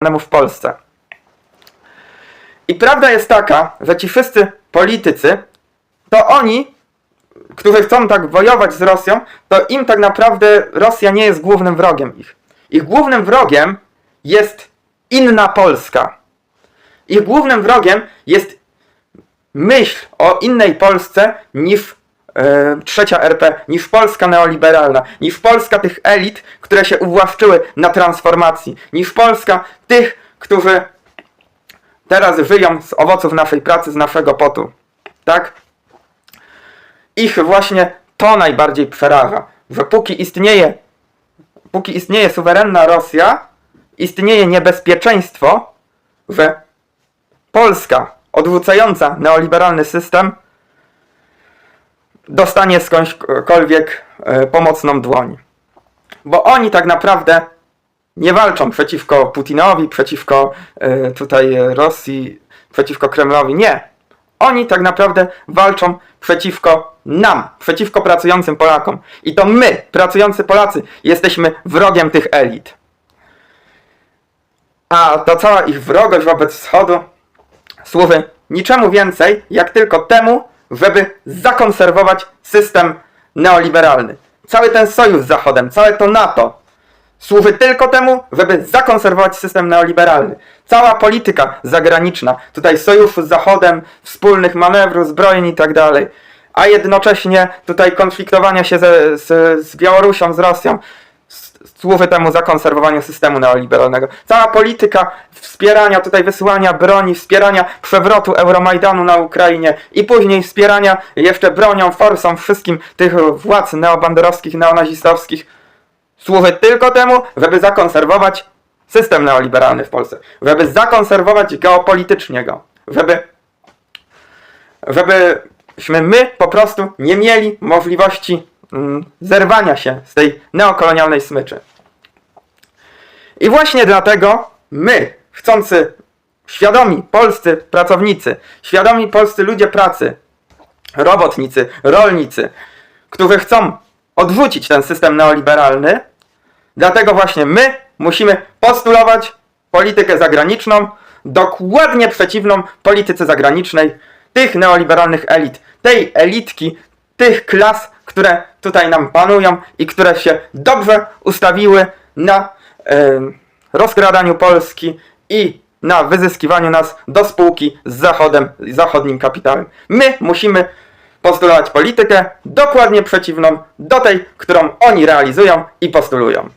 w Polsce. I prawda jest taka, że ci wszyscy politycy, to oni, którzy chcą tak wojować z Rosją, to im tak naprawdę Rosja nie jest głównym wrogiem ich. Ich głównym wrogiem jest inna Polska. Ich głównym wrogiem jest myśl o innej Polsce niż trzecia RP, niż Polska neoliberalna, niż Polska tych elit, które się uwłaszczyły na transformacji, niż Polska tych, którzy teraz żyją z owoców naszej pracy, z naszego potu. Tak? Ich właśnie to najbardziej przeraża, że póki istnieje, póki istnieje suwerenna Rosja, istnieje niebezpieczeństwo, że Polska odrzucająca neoliberalny system dostanie skądśkolwiek e, pomocną dłoń. Bo oni tak naprawdę nie walczą przeciwko Putinowi, przeciwko e, tutaj Rosji, przeciwko Kremlowi. Nie. Oni tak naprawdę walczą przeciwko nam, przeciwko pracującym Polakom. I to my, pracujący Polacy, jesteśmy wrogiem tych elit. A to cała ich wrogość wobec Wschodu służy niczemu więcej, jak tylko temu, żeby zakonserwować system neoliberalny. Cały ten sojusz z Zachodem, całe to NATO służy tylko temu, żeby zakonserwować system neoliberalny. Cała polityka zagraniczna, tutaj sojuszu z Zachodem, wspólnych manewrów, zbrojeń i tak dalej, a jednocześnie tutaj konfliktowania się ze, z, z Białorusią, z Rosją, służy temu zakonserwowaniu systemu neoliberalnego. Cała polityka wspierania, tutaj wysyłania broni, wspierania przewrotu Euromajdanu na Ukrainie i później wspierania jeszcze bronią, forsą wszystkim tych władz neobanderowskich, neonazistowskich. Służy tylko temu, żeby zakonserwować system neoliberalny w Polsce, żeby zakonserwować geopolitycznie go, żeby żebyśmy my po prostu nie mieli możliwości zerwania się z tej neokolonialnej smyczy. I właśnie dlatego my, chcący świadomi polscy pracownicy, świadomi polscy ludzie pracy, robotnicy, rolnicy, którzy chcą odrzucić ten system neoliberalny, dlatego właśnie my musimy postulować politykę zagraniczną dokładnie przeciwną polityce zagranicznej tych neoliberalnych elit, tej elitki, tych klas, które tutaj nam panują i które się dobrze ustawiły na em, rozkradaniu Polski i na wyzyskiwaniu nas do spółki z Zachodem, z zachodnim kapitałem. My musimy postulować politykę dokładnie przeciwną do tej, którą oni realizują i postulują.